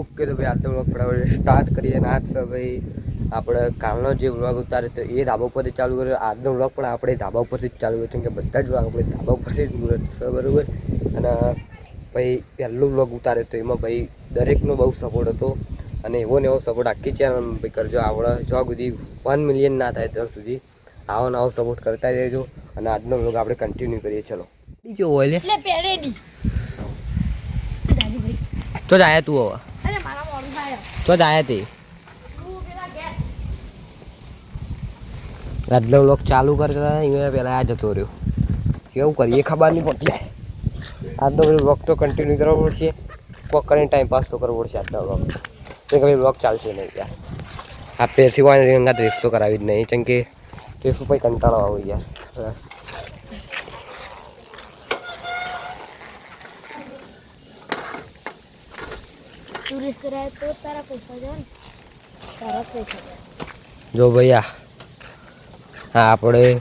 Okay તો ભાઈ આજનો વ્લોગ આપણે સ્ટાર્ટ કરીએ અને આજ ભાઈ આપણે કાલનો જે વ્લોગ ઉતારે તો એ ધાબા ઉપરથી ચાલુ કર્યો. આજનો વ્લોગ પણ આપણે ધાબા ઉપરથી જ ચાલુ કર્યો કેમ કે બધા જ વ્લોગ આપણે ધાબા ઉપરથી જ મુહૂર્ત છે બરાબર? અને ભાઈ પહેલો વ્લોગ ઉતારે તો એમાં ભાઈ દરેકનો બહુ સપોર્ટ હતો અને એવો ને એવો સપોર્ટ આખી ચેનલ ભાઈ કરજો. આપણે જો સુધી વન મિલિયન ના થાય ત્યાં સુધી આવો ને આવો સપોર્ટ કરતા રહેજો અને આજનો વ્લોગ આપણે કન્ટિન્યુ કરીએ. ચલો. બીજો હોય લે. તો જ આયા તું હવે. તો જ આયા હતી એટલે લોક ચાલુ કરતા અહીંયા પહેલાં આ જતો રહ્યો. કેવું કરીએ ખબર નહીં પડતી. આજનો વ્લોક તો કન્ટિન્યુ કરવો પડશે. કોક કરીને ટાઈમ પાસ તો કરવો પડશે આજનો કેમ કે વ્લોગ ચાલશે નહીં યાર. આ પેરથી વાળી અંગાત રેસ તો કરાવી જ નહીં. કેમ કે ડ્રેસ ઉપર કંટાળો આવો યાર. તું કરાય તો તારા પૈસા જાય તારા પૈસા જો ભૈયા હા આપણે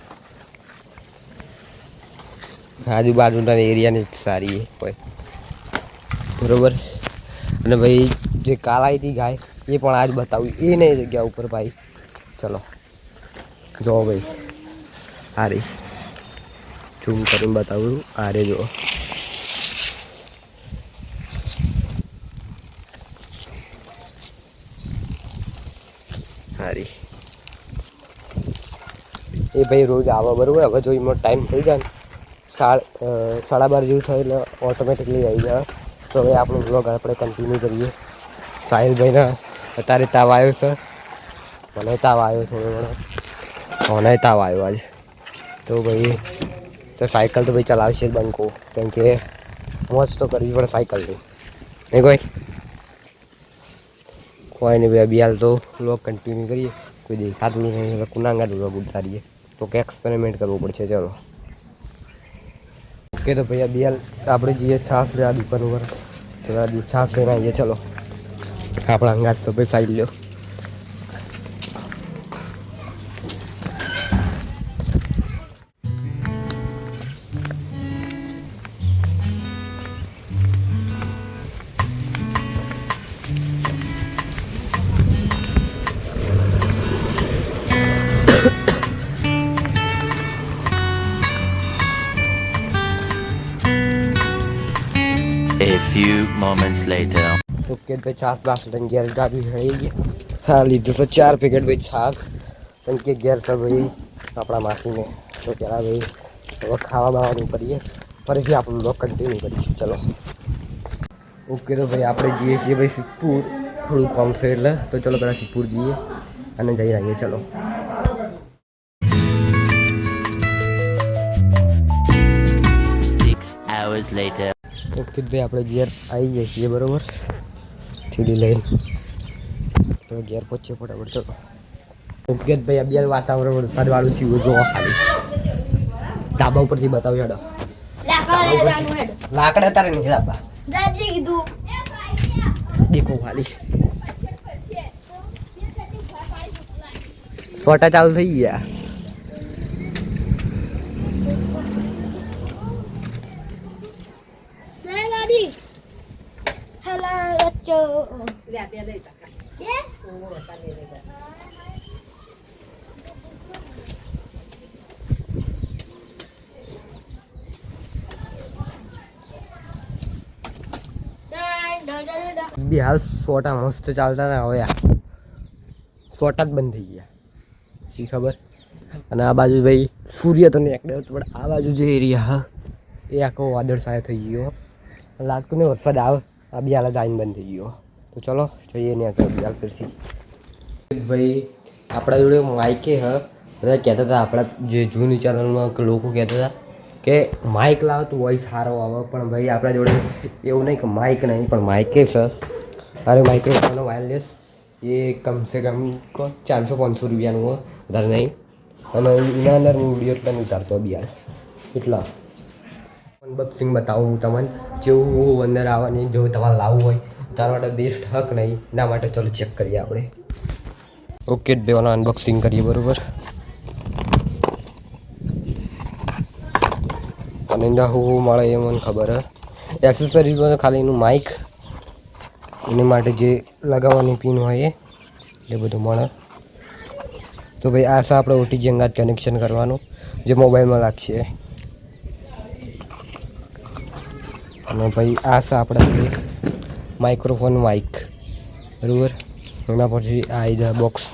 આજુબાજુના એરિયાની સારી હોય. બરોબર? અને ભાઈ, જે કાલ ગાય, એ પણ આજ બતાવ્યું એ નહીં જગ્યા ઉપર ભાઈ. ચલો, જો ભાઈ. આ રે. ઝૂમ કરીને બતાવું આ રે, જો. સારી એ ભાઈ રોજ આવો બરાબર, હવે જો એમાં ટાઈમ થઈ જાય ને સાડા બાર જેવું થાય એટલે ઓટોમેટિકલી આવી જાય તો હવે આપણો બ્લોગ આપણે કન્ટિન્યુ કરીએ. સાહિલભાઈના, અત્યારે તાવ આવ્યો છે. મને તાવ આવ્યો થોડો ઘણો મને. તાવ આવ્યો આજે. તો ભાઈ, તો સાયકલ તો ભાઈ ચલાવશે બંકો. કેમ કે મોજ તો કરવી પડે સાયકલની નહીં કોઈ? કોઈ નહીં ભાઈ બિયાલ તો લોક કન્ટિન્યુ કરીએ. કોઈ દેખાતું નહીં એટલે કુનાંગા બ્લોગ ઉતારીએ. તો કે એક્સપેરિમેન્ટ કરવું પડશે, ચલો. ઓકે તો ભાઈ આ બિયાલ આપણે જઈએ છાસ રે આ દુકાન ઉપર. તો આ દુ- છાસ લઈને આવીએ, ચલો. આપણા અંગાજ તો ભાઈ સાઈડ લ્યો. Few moments later. ઓકે ભાઈ છાસ બાસ લઈને ઘેર ગાડી હળી ગયા હા લીધું તો ચાર પેકેટ ભાઈ છાસ કેમ કે ઘેર તો ભાઈ આપણા માસીને તો પહેલાં ભાઈ હવે ખાવા બાવાનું કરીએ ફરીથી આપણું લોક કન્ટિન્યુ કરીશું ચલો ઓકે તો ભાઈ આપણે જઈએ છીએ ભાઈ સિદ્ધપુર થોડું કામ છે એટલે તો ચલો પહેલાં સિદ્ધપુર જઈએ અને જઈ આવીએ ચલો hours later. ભાઈ આપણે ઘેર આવી જઈએ છીએ બરાબર? થીડી લઈને. તો ઘેર પહોંચીએ ફટાફટ તો. ઓકે ભાઈ અગિયાર વાતાવરણ વરસાદ વાળું થયું જોવા ખાલી. ધાબા ઉપરથી બતાવ્યો હેડો. લાકડા તારે નહીં લાવવા. દેખો ખાલી. ફોટા ચાલુ થઈ ગયા. હેલા લે બે ડાય ડાય ડાય ડાય બી હાલ સોટા મસ્ત ચાલતા હતા હવે સોટા જ બંધ થઈ ગયા. શી ખબર? અને આ બાજુ ભાઈ સૂર્ય તો નીકળ્યો હતો પણ આ બાજુ જે એરિયા હા એ આખો વાદળ સાય થઈ ગયો લાગતું નહીં વરસાદ આવે. આ બી હાલ આઈને બંધ થઈ ગયો. તો ચલો, જોઈએ ને આગળ બિયાલ ફરીથી ભાઈ, આપણા જોડે માઇકે હ. બધા કહેતા હતા, આપણા જે જૂની ચેનલમાં લોકો કહેતા હતા કે માઇક લાવો તો વોઇસ સારો આવે. પણ ભાઈ, આપણા જોડે એવું નહીં કે માઇક નહીં, પણ માઇકે છે અરે માઇક્રોફોન વાયરલેસ એ કમસે કમ ચારસો પાંચસો રૂપિયાનું વધારે નહીં. અને એના અંદર હું વીડિયો એટલા નહીં ઉતારતો બિયાર એટલા. અનબોક્સિંગ બતાવું હું તમને. જેવું અંદર આવવાની જો તમારે લાવવું હોય, તારા માટે બેસ્ટ હક નહીં. એના માટે ચલો ચેક કરીએ આપણે. ઓકે જ બેવાના અનબોક્સિંગ કરીએ, બરાબર? અને અંદર હું મળે એ મને ખબર એસેસરીઝ ખાલી એનું માઇક એની માટે જે લગાવવાની પિન હોય એ બધું મળે. તો ભાઈ, આ આપણે ઓટીજી અંગાત કનેક્શન કરવાનું, જે મોબાઈલમાં લાગશે. અને ભાઈ આ છે આપણે માઇક્રોફોન માઇક બરાબર? એના પછી આ આવી જાય બોક્સ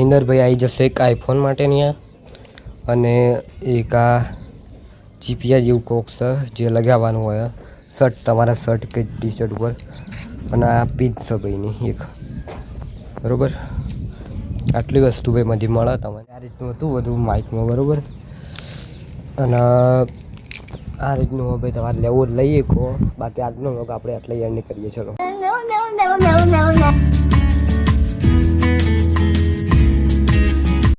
અંદર ભાઈ આવી જશે એક આઈફોન માટેની આ. અને એક આ ચીપિયા જેવું કોક છે, જે લગાવવાનું હોય શર્ટ, તમારા શર્ટ કે ટી શર્ટ ઉપર. અને આ પીજ છે ભાઈની એક. બરાબર? આટલી વસ્તુ ભાઈ બધી મળે તમને. આ રીતનું હતું બધું માઇકમાં બરાબર? અને આ રીતનું ભાઈ તમારે લેવું લઈએ કહો બાકી આજનો લોક આપણે આટલા યાર કરીએ ચલો.